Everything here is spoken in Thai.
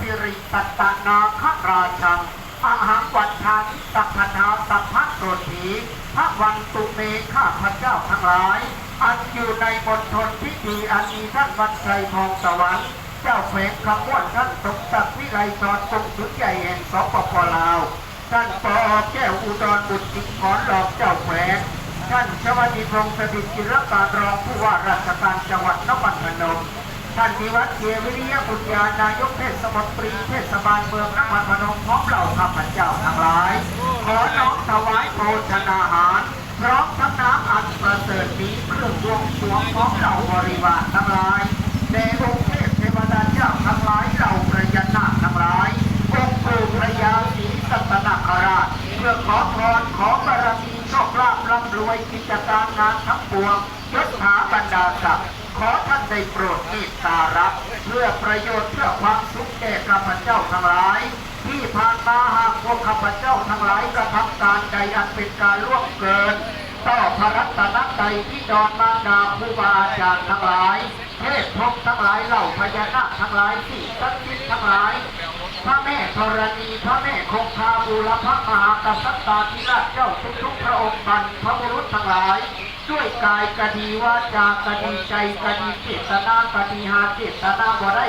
สิริสัตตนาคราชังอาหังวัฏทานิสัพพนาสัพพะโสถีพระวันตุเมข้าพระเจ้าทั้งหลาย อันอยู่ในมณฑลพิธีอันมีท่านวันไตรทองสวรรค์เจ้าแขวงคำว่าท่านสมศักดิ์วิไลจรกรุงสุดใหญ่แห่งสปปลาวท่านปอแก้วอุดรบุตรสิงขอนหลอกเจ้าแขวงท่านชวนีพงศ์สถิตจิรการรองผู้ว่าราชการจังหวัดนครพนม ท่านนิวัฒน์เกียวิริยะบุญญานายกเทศมนตรีเทศบาลเมืองนครพนมพร้อมเหล่าข้าพเจ้าทั้งหลาย ขอน้อมถวายโภชนาหารพร้อมทั้งน้ำอันประเสริฐนี้เครื่องบวงสวงของเหล่าบริวารทั้งหลายแด่องค์เทพเทวดาเจ้าทั้งหลายเหล่าพระยานาทั้งหลายองค์ปู่พระยาศรีสัตนคราชเพื่อขอพรขอบารมีโชคลาภร่ำรวยกิจการงานทั้งปวงยศถาบรรดาศักดิ์ ขอท่านได้โปรดเมตตารับเพื่อประโยชน์เพื่อความสุขแก่ข้าพเจ้าทั้งหลาย ที่ผ่านมาหากพวกข้าพเจ้าทั้งหลายกระทำการใดอันเป็นการล่วงเกินต่อพระรัตนตรัยที่ดอนมารดาครูบาอาจารย์ทั้งหลายเทพพรหมทั้งหลายเหล่าพญานาคทั้งหลายที่ศักดิ์สิทธิ์ทั้งหลาย พระแม่ธรณีพระแม่คงคาบูรพระมหากษัตริย์ตาธิราชเจ้าทุกทุกๆพระองค์บรรพบุรุษทั้งหลาย ด้วยกายกดีวาจากดีใจกดีเจตนากดีหาเจตนาบ่ได้